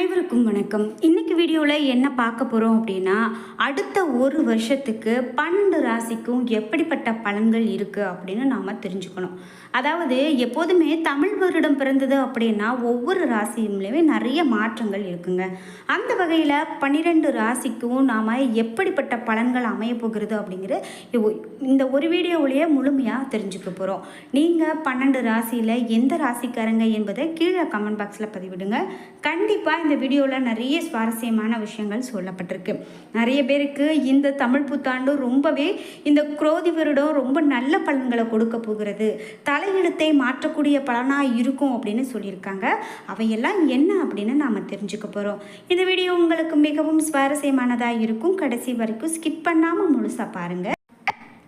அனைவருக்கும் வணக்கம். இன்னைக்கு வீடியோவில் என்ன பார்க்க போகிறோம் அப்படின்னா அடுத்த ஒரு வருஷத்துக்கு பன்னெண்டு ராசிக்கும் எப்படிப்பட்ட பலன்கள் இருக்குது அப்படின்னு நாம் தெரிஞ்சுக்கணும். அதாவது எப்போதுமே தமிழ் வருடம் பிறந்தது அப்படின்னா ஒவ்வொரு ராசியுமே நிறைய மாற்றங்கள் இருக்குங்க. அந்த வகையில் பன்னிரெண்டு ராசிக்கும் நாம் எப்படிப்பட்ட பலன்கள் அமைய போகிறது அப்படிங்கிற இந்த ஒரு வீடியோவிலேயே முழுமையாக தெரிஞ்சுக்க போகிறோம் நீங்கள் பன்னெண்டு ராசியில் எந்த ராசிக்காரங்க என்பதை கீழே கமெண்ட் பாக்ஸில் பதிவிடுங்க. கண்டிப்பாக இந்த வீடியோவில் நிறைய சுவாரஸ்யமான விஷயங்கள் சொல்லப்பட்டிருக்கு. நிறைய பேருக்கு இந்த தமிழ் புத்தாண்டு ரொம்பவே இந்த குரோதி வருடம் ரொம்ப நல்ல பலன்களை கொடுக்க போகிறது. தலையெழுத்தை மாற்றக்கூடிய பலனாக இருக்கும் அப்படின்னு சொல்லியிருக்காங்க. அவையெல்லாம் என்ன அப்படின்னு நாம் தெரிஞ்சுக்க போகிறோம் இந்த வீடியோ உங்களுக்கு மிகவும் சுவாரஸ்யமானதாக இருக்கும். கடைசி வரைக்கும் ஸ்கிப் பண்ணாமல் முழுசாக பாருங்கள்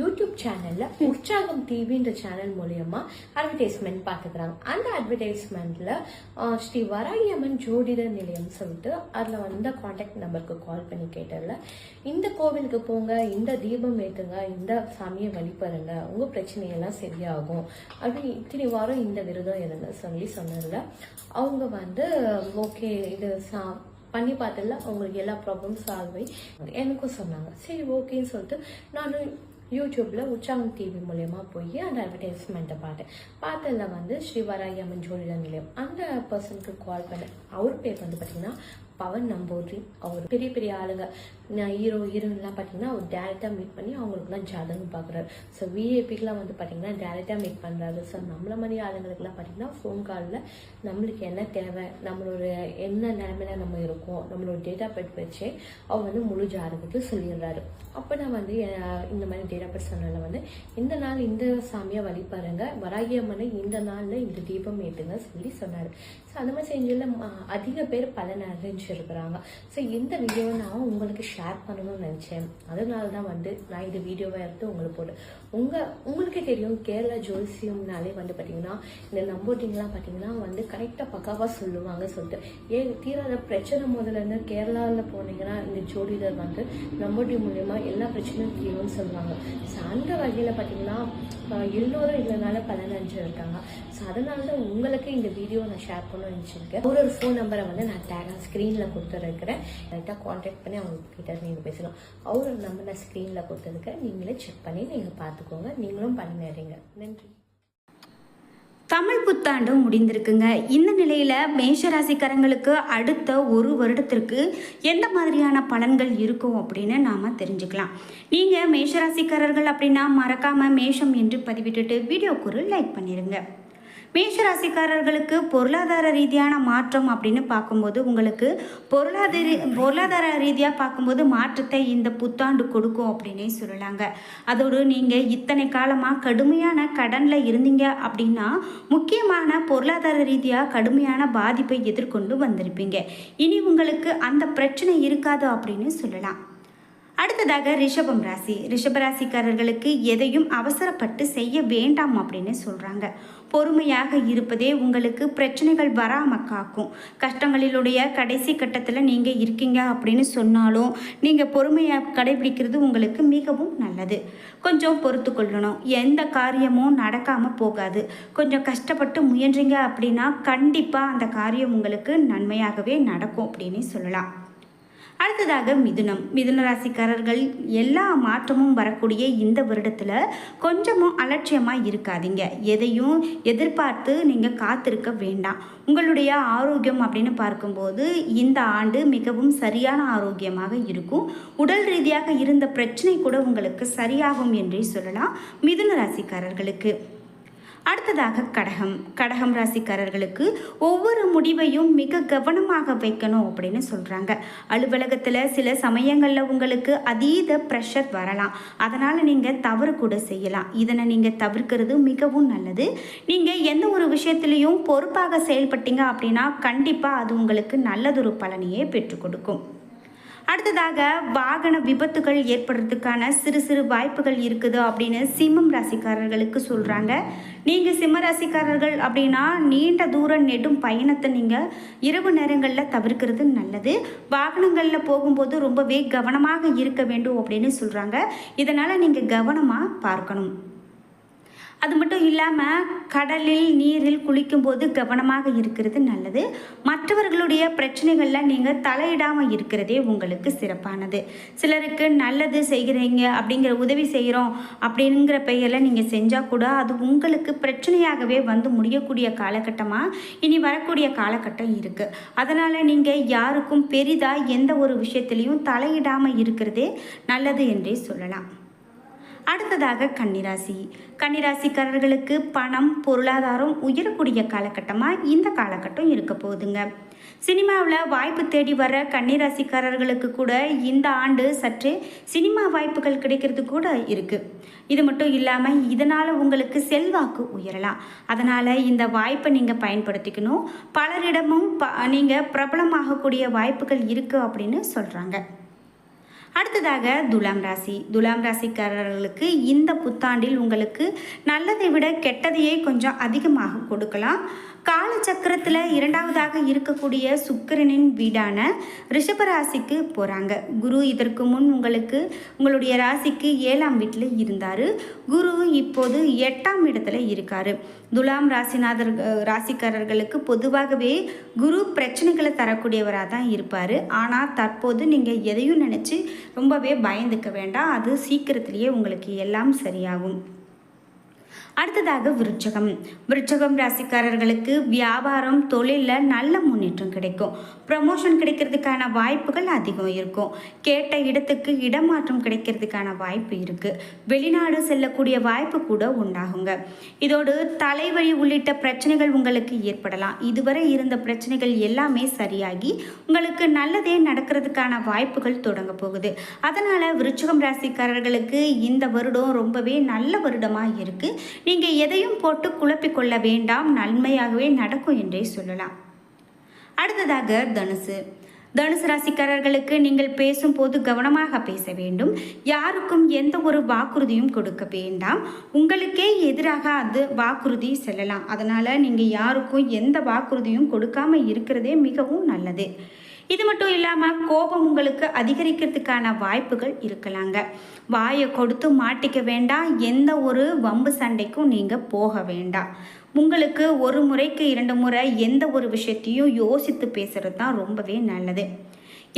யூடியூப் சேனலில் உற்சாகம் டிவின்ற சேனல் மூலயமா அட்வர்டைஸ்மெண்ட் பார்த்துக்கிறாங்க அந்த அட்வர்டைஸ்மெண்ட்டில் ஸ்ரீ வராகியம்மன் ஜோதிடர் நிலையம் சொல்லிட்டு அதில் வந்த காண்டாக்ட் நம்பருக்கு கால் பண்ணி கேட்டதில் இந்த கோவிலுக்கு போங்க இந்த தீபம் ஏற்றுங்க இந்த சாமியை வழிபடுங்க உங்கள் பிரச்சனையெல்லாம் சரியாகும். அப்படி இத்தனை வாரம் இந்த விரதம் இருங்க சொல்லி சொன்னதில் அவங்க வந்து ஓகே இது சா பண்ணி பார்த்ததில்ல அவங்களுக்கு எல்லா ப்ராப்ளம் சால்வ் ஆகி எனக்கும் சொன்னாங்க. சரி ஓகேன்னு சொல்லிட்டு நான் யூடியூப்பில் உற்சாகம் டிவி மூலயமா போய் அந்த அட்வர்டைஸ்மெண்ட்டை பார்த்தேன். பார்த்ததில் வந்து ஸ்ரீ அம்மன் ஜோதிட நிலையம். அந்த பர்சனுக்கு கால் பண்ணேன். அவர் பேர் வந்து பார்த்தீங்கன்னா பவன் நம்பூரி அவர் பெரிய பெரிய ஆளுங்க. ஹீரோ ஹீரோயின்லாம் பார்த்தீங்கன்னா அவர் டேரெக்டாக மீட் பண்ணி அவங்களுக்குலாம் ஜாதகம் பார்க்குறாரு. ஸோ விஏபிக்கெலாம் வந்து பார்த்தீங்கன்னா டேரெக்டாக மீட் பண்ணுறாரு ஸோ நம்மள மாதிரி ஆளுங்களுக்குலாம் பார்த்தீங்கன்னா ஃபோன் காலில் நம்மளுக்கு என்ன தேவை நம்மளோட என்ன நிலைமையில நம்ம இருக்கோம் நம்மளோட டேட்டா பெட் வச்சு அவர் வந்து முழு ஜாதகத்தை சொல்லிடுறாரு. அப்போ நான் வந்து இந்த மாதிரி டேட்டா பெட் சொன்னதில் வந்து இந்த நாள் இந்த சாமியை வழிபாருங்க. வராகியம்மனை இந்த நாளில் இந்த தீபம் ஏற்றுங்க சொல்லி சொன்னார். ஸோ அந்த மாதிரி செஞ்சதில் அதிக பேர் பலன் அறிஞ்சிருக்கிறாங்க ஸோ இந்த வீடியோ நான் உங்களுக்கு ஷேர் பண்ணணும்னு நினச்சேன். அதனால தான் வந்து நான் இது வீடியோவை எடுத்து உங்களுக்கு போட்டேன் உங்கள் உங்களுக்கே தெரியும் கேரளா ஜோசியம்னாலே வந்து பார்த்தீங்கன்னா இந்த நம்போட்டிங்லாம் பார்த்தீங்கன்னா வந்து கரெக்டாக பக்காவாக சொல்லுவாங்க சொல்லிட்டு. ஏ தீராத பிரச்சனை முதல்லருந்து கேரளாவில் போனீங்கன்னா இந்த ஜோதிடர் வந்து நம்போட்டி மூலயமா எல்லா பிரச்சனையும் தீரும்னு சொல்லுவாங்க. ஸோ அந்த வகையில் பார்த்தீங்கன்னா எல்லோரும் இல்லைனால பதினஞ்சு இருக்காங்க ஸோ அதனால தான் உங்களுக்கு இந்த வீடியோ நான் ஷேர் பண்ண நினச்சிருக்கேன். ஒரு ஒரு ஃபோன் நம்பரை வந்து நான் டேகாக ஸ்க்ரீனில் கொடுத்துருக்கிறேன். கரெக்டாக காண்டாக்ட் பண்ணி அவங்களுக்கு கிட்ட நீங்கள் பேசலாம் அவரோட நம்பர் நான் ஸ்க்ரீனில் கொடுத்துருக்கேன் நீங்களே செக் பண்ணி நீங்கள் பார்த்துக்கோங்க. நீங்களும் பண்ணிடுறீங்க நன்றி. தமிழ் புத்தாண்டு முடிந்திருக்குங்க. இந்த நிலையில் மேஷராசிக்காரங்களுக்கு அடுத்த ஒரு வருடத்திற்கு எந்த மாதிரியான பலன்கள் இருக்கும் அப்படின்னு நாம் தெரிஞ்சுக்கலாம். நீங்கள் மேஷராசிக்காரர்கள் அப்படின்னா மறக்காமல் மேஷம் என்று பதிவிட்டுட்டு வீடியோக்கு ஒரு லைக் பண்ணிடுங்க மேஷராசிக்காரர்களுக்கு பொருளாதார ரீதியான மாற்றம் அப்படின்னு பார்க்கும்போது உங்களுக்கு பொருளாதார பொருளாதார ரீதியாக பார்க்கும்போது மாற்றத்தை இந்த புத்தாண்டு கொடுக்கும் அப்படின்னே சொல்லலாங்க. அதோடு நீங்கள் இத்தனை காலமாக கடுமையான கடனில் இருந்தீங்க அப்படின்னா முக்கியமான பொருளாதார ரீதியாக கடுமையான பாதிப்பை எதிர்கொண்டு வந்திருப்பீங்க. இனி உங்களுக்கு அந்த பிரச்சனை இருக்காது அப்படின்னு சொல்லலாம். அடுத்ததாக ரிஷபம் ராசி. ரிஷபராசிக்காரர்களுக்கு எதையும் அவசரப்பட்டு செய்ய வேண்டாம் அப்படின்னு சொல்கிறாங்க பொறுமையாக இருப்பதே உங்களுக்கு பிரச்சனைகள் வராமல் காக்கும். கஷ்டங்களிலுடைய கடைசி கட்டத்தில் நீங்கள் இருக்கீங்க அப்படின்னு சொன்னாலும் நீங்கள் பொறுமையாக கடைபிடிக்கிறது உங்களுக்கு மிகவும் நல்லது. கொஞ்சம் பொறுத்து கொள்ளணும். எந்த காரியமும் நடக்காமல் போகாது. கொஞ்சம் கஷ்டப்பட்டு முயன்றீங்க அப்படின்னா கண்டிப்பாக அந்த காரியம் உங்களுக்கு நன்மையாகவே நடக்கும் அப்படின்னு சொல்லலாம். அடுத்ததாக மிதுனம். மிதுன ராசிக்காரர்கள் எல்லா மாற்றமும் வரக்கூடிய இந்த வருடத்தில் கொஞ்சமும் அலட்சியமாக இருக்காதீங்க. எதையும் எதிர்பார்த்து நீங்கள் காத்திருக்க வேண்டாம். உங்களுடைய ஆரோக்கியம் அப்படின்னு பார்க்கும்போது இந்த ஆண்டு மிகவும் சரியான ஆரோக்கியமாக இருக்கும். உடல் ரீதியாக இருந்த பிரச்சனை கூட உங்களுக்கு சரியாகும் என்றே சொல்லலாம். மிதுன ராசிக்காரர்களுக்கு. அடுத்ததாக கடகம். கடகம் ராசிக்காரர்களுக்கு ஒவ்வொரு முடிவையும் மிக கவனமாக வைக்கணும் அப்படின்னு சொல்கிறாங்க அலுவலகத்தில் சில சமயங்களில் உங்களுக்கு அதீத ப்ரெஷர் வரலாம். அதனால் நீங்கள் தவறு கூட செய்யலாம். இதனை நீங்கள் தவிர்க்கிறது மிகவும் நல்லது. நீங்கள் எந்த ஒரு விஷயத்துலையும் பொறுப்பாக செயல்பட்டீங்க அப்படின்னா கண்டிப்பாக அது உங்களுக்கு நல்லதொரு பலனையே பெற்றுக் கொடுக்கும். அடுத்ததாக வாகன விபத்துகள் ஏற்படுறதுக்கான சிறு சிறு வாய்ப்புகள் இருக்குது அப்படின்னு சிம்மம் ராசிக்காரர்களுக்கு சொல்கிறாங்க நீங்கள் சிம்ம ராசிக்காரர்கள் அப்படின்னா நீண்ட தூரம் நெடும் பயணத்தை நீங்கள் இரவு நேரங்களில் தவிர்க்கிறது நல்லது. வாகனங்களில் போகும்போது ரொம்பவே கவனமாக இருக்க வேண்டும் அப்படின்னு சொல்கிறாங்க இதனால் நீங்கள் கவனமாக பார்க்கணும். அது மட்டும் இல்லாமல் கடலில் நீரில் குளிக்கும்போது கவனமாக இருக்கிறது நல்லது. மற்றவர்களுடைய பிரச்சனைகளில் நீங்கள் தலையிடாமல் இருக்கிறதே உங்களுக்கு சிறப்பானது. சிலருக்கு நல்லது செய்கிறீங்க அப்படிங்கிற உதவி செய்கிறோம் அப்படிங்கிற பெயரில் நீங்கள் செஞ்சால் கூட அது உங்களுக்கு பிரச்சனையாகவே வந்து முடியக்கூடிய காலகட்டமாக இனி வரக்கூடிய காலகட்டம் இருக்குது அதனால் நீங்கள் யாருக்கும் பெரிதாக எந்த ஒரு விஷயத்துலையும் தலையிடாமல் இருக்கிறதே நல்லது என்றே சொல்லலாம். அடுத்ததாக கன்னிராசி. கன்னிராசிக்காரர்களுக்கு பணம் பொருளாதாரம் உயரக்கூடிய காலகட்டமாக இந்த காலகட்டம் இருக்க போகுதுங்க. சினிமாவில் வாய்ப்பு தேடி வர கன்னிராசிக்காரர்களுக்கு கூட இந்த ஆண்டு சற்று சினிமா வாய்ப்புகள் கிடைக்கிறது கூட இருக்குது இது மட்டும் இல்லாமல் இதனால் உங்களுக்கு செல்வாக்கு உயரலாம். அதனால் இந்த வாய்ப்பை நீங்கள் பயன்படுத்திக்கணும். பலரிடமும் ப நீங்கள் பிரபலமாகக்கூடிய வாய்ப்புகள் இருக்குது அப்படின்னு சொல்கிறாங்க அடுத்ததாக துலாம் ராசி. துலாம் ராசிக்காரர்களுக்கு இந்த புத்தாண்டில் உங்களுக்கு நல்லதை விட கெட்டதையே கொஞ்சம் அதிகமாக கொடுக்கலாம். காலச்சக்கரத்தில் இரண்டாவதாக இருக்கக்கூடிய சுக்கிரனின் வீடான ரிஷபராசிக்கு போகிறாங்க குரு இதற்கு முன் உங்களுக்கு உங்களுடைய ராசிக்கு ஏழாம் வீட்டில் இருந்தார். குரு இப்போது எட்டாம் இடத்துல இருக்கார். துலாம் ராசிநாதர் ராசிக்காரர்களுக்கு பொதுவாகவே குரு பிரச்சனைகளை தரக்கூடியவராக தான் இருப்பார். ஆனால் தற்போது நீங்கள் எதையும் நினச்சி ரொம்பவே பயந்துக்க வேண்டாம். அது சீக்கிரத்திலேயே உங்களுக்கு எல்லாம் சரியாகும். அடுத்ததாக விருச்சகம். விருட்சகம் ராசிக்காரர்களுக்கு வியாபாரம் தொழிலில் நல்ல முன்னேற்றம் கிடைக்கும். ப்ரமோஷன் கிடைக்கிறதுக்கான வாய்ப்புகள் அதிகம் இருக்கும். கேட்ட இடத்துக்கு இடமாற்றம் கிடைக்கிறதுக்கான வாய்ப்பு இருக்குது வெளிநாடு செல்லக்கூடிய வாய்ப்பு கூட உண்டாகுங்க. இதோடு தலைவலி உள்ளிட்ட பிரச்சனைகள் உங்களுக்கு ஏற்படலாம். இதுவரை இருந்த பிரச்சனைகள் எல்லாமே சரியாகி உங்களுக்கு நல்லதே நடக்கிறதுக்கான வாய்ப்புகள் தொடங்க போகுது. அதனால் விருச்சகம் ராசிக்காரர்களுக்கு இந்த வருடம் ரொம்பவே நல்ல வருடமாக இருக்குது நீங்கள் எதையும் போட்டு குழப்பிக்கொள்ள வேண்டாம் நன்மையாகவே நடக்கும் என்றே சொல்லலாம். அடுத்ததாக தனுசு. தனுசு ராசிக்காரர்களுக்கு நீங்கள் பேசும்போது கவனமாக பேச வேண்டும். யாருக்கும் எந்த ஒரு வாக்குறுதியும் கொடுக்க வேண்டாம். உங்களுக்கே எதிராக அது வாக்குறுதி செல்லலாம். அதனால் நீங்கள் யாருக்கும் எந்த வாக்குறுதியும் கொடுக்காம இருக்கிறதே மிகவும் நல்லது. இது மட்டும் இல்லாமல் கோபம் உங்களுக்கு அதிகரிக்கிறதுக்கான வாய்ப்புகள் இருக்கலாங்க. வாயை கொடுத்து மாட்டிக்க வேண்டாம். எந்த ஒரு வம்பு சண்டைக்கும் நீங்கள் போக வேண்டாம். உங்களுக்கு ஒரு முறைக்கு இரண்டு முறை எந்த ஒரு விஷயத்தையும் யோசித்து பேசுகிறது தான் ரொம்பவே நல்லது.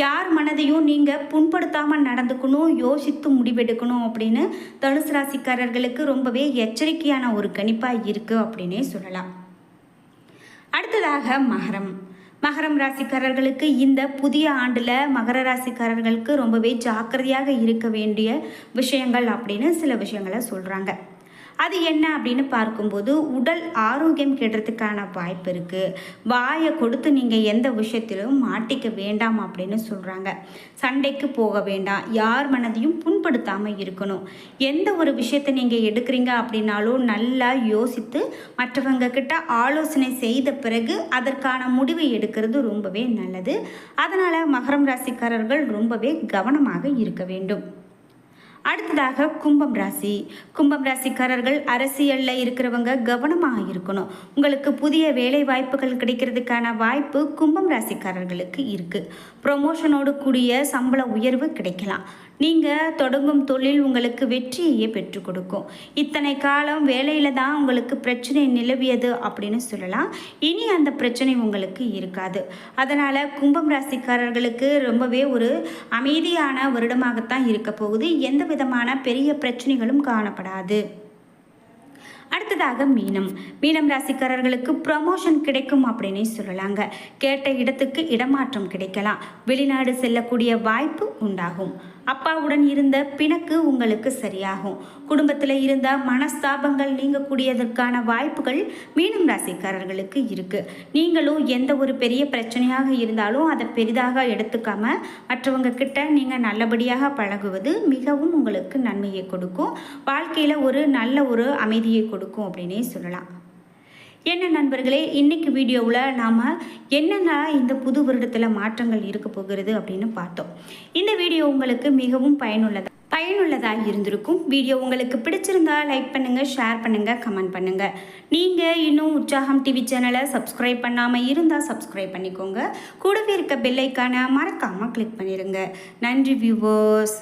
யார் மனதையும் நீங்கள் புண்படுத்தாமல் நடந்துக்கணும் யோசித்து முடிவெடுக்கணும் அப்படின்னு தனுசு ராசிக்காரர்களுக்கு ரொம்பவே எச்சரிக்கையான ஒரு கணிப்பாக இருக்குது அப்படின்னே சொல்லலாம். அடுத்ததாக மகரம். மகரம் ராசிக்காரர்களுக்கு இந்த புதிய ஆண்டில் மகர ராசிக்காரர்களுக்கு ரொம்பவே ஜாக்கிரதையாக இருக்க வேண்டிய விஷயங்கள் அப்படின்னு சில விஷயங்களை சொல்கிறாங்க அது என்ன அப்படின்னு பார்க்கும்போது உடல் ஆரோக்கியம் கெடுறதுக்கான வாய்ப்பு இருக்குது வாயை கொடுத்து நீங்கள் எந்த விஷயத்திலும் மாட்டிக்க வேண்டாம் அப்படின்னு சொல்கிறாங்க சண்டைக்கு போக வேண்டாம். யார் மனதையும் புண்படுத்தாமல் இருக்கணும். எந்த ஒரு விஷயத்தை நீங்கள் எடுக்கிறீங்க அப்படின்னாலும் நல்லா யோசித்து மற்றவங்க கிட்ட ஆலோசனை செய்த பிறகு அதற்கான முடிவை எடுக்கிறது ரொம்பவே நல்லது. அதனால் மகரம் ராசிக்காரர்கள் ரொம்பவே கவனமாக இருக்க வேண்டும். அடுத்ததாக கும்பம் ராசி. கும்பம் ராசிக்காரர்கள் அரசியலில் இருக்கிறவங்க கவனமாக இருக்கணும். உங்களுக்கு புதிய வேலை வாய்ப்புகள் கிடைக்கிறதுக்கான வாய்ப்பு கும்பம் ராசிக்காரர்களுக்கு இருக்குது ப்ரொமோஷனோடு கூடிய சம்பள உயர்வு கிடைக்கலாம். நீங்கள் தொடங்கும் தொழில் உங்களுக்கு வெற்றியையே பெற்றுக் கொடுக்கும். இத்தனை காலம் வேலையில் தான் உங்களுக்கு பிரச்சனை நிலவியது அப்படின்னு சொல்லலாம். இனி அந்த பிரச்சனை உங்களுக்கு இருக்காது. அதனால் கும்பம் ராசிக்காரர்களுக்கு ரொம்பவே ஒரு அமைதியான வருடமாகத்தான் இருக்க போகுது. எந்த விதமான பெரிய பிரச்சனைகளும் காணப்படாது. அடுத்ததாக மீனம். மீனம் ராசிக்காரர்களுக்கு ப்ரமோஷன் கிடைக்கும் அப்படின்னே சொல்லலாங்க. கேட்ட இடத்துக்கு இடமாற்றம் கிடைக்கலாம். வெளிநாடு செல்லக்கூடிய வாய்ப்பு உண்டாகும். அப்பாவுடன் இருந்த பிணக்கு உங்களுக்கு சரியாகும். குடும்பத்தில் இருந்த மனஸ்தாபங்கள் நீங்கக்கூடியதற்கான வாய்ப்புகள் மீனம் ராசிக்காரர்களுக்கு இருக்கு. நீங்களும் எந்த ஒரு பெரிய பிரச்சனையாக இருந்தாலும் அதை பெரிதாக எடுத்துக்காம மற்றவங்க கிட்ட நீங்கள் நல்லபடியாக பழகுவது மிகவும் உங்களுக்கு நன்மையை கொடுக்கும். வாழ்க்கையில் ஒரு நல்ல ஒரு அமைதியை கொடுக்கும் அப்படின்னே சொல்லலாம். என்ன நண்பர்களே இன்றைக்கி வீடியோவில் நாம் என்னென்ன இந்த புது வருடத்தில் மாற்றங்கள் இருக்க போகிறது அப்படின்னு பார்த்தோம். இந்த வீடியோ உங்களுக்கு மிகவும் பயனுள்ளதாக பயனுள்ளதாக இருந்திருக்கும். வீடியோ உங்களுக்கு பிடிச்சிருந்தா லைக் பண்ணுங்கள் ஷேர் பண்ணுங்கள் கமெண்ட் பண்ணுங்கள் நீங்கள் இன்னும் உற்சாகம் டிவி சேனலை சப்ஸ்கிரைப் பண்ணாமல் இருந்தால் சப்ஸ்கிரைப் பண்ணிக்கோங்க. கூடவே இருக்க பெல்லைக்கான மறக்காமல் கிளிக் பண்ணிடுங்க நன்றி வியூவர்ஸ்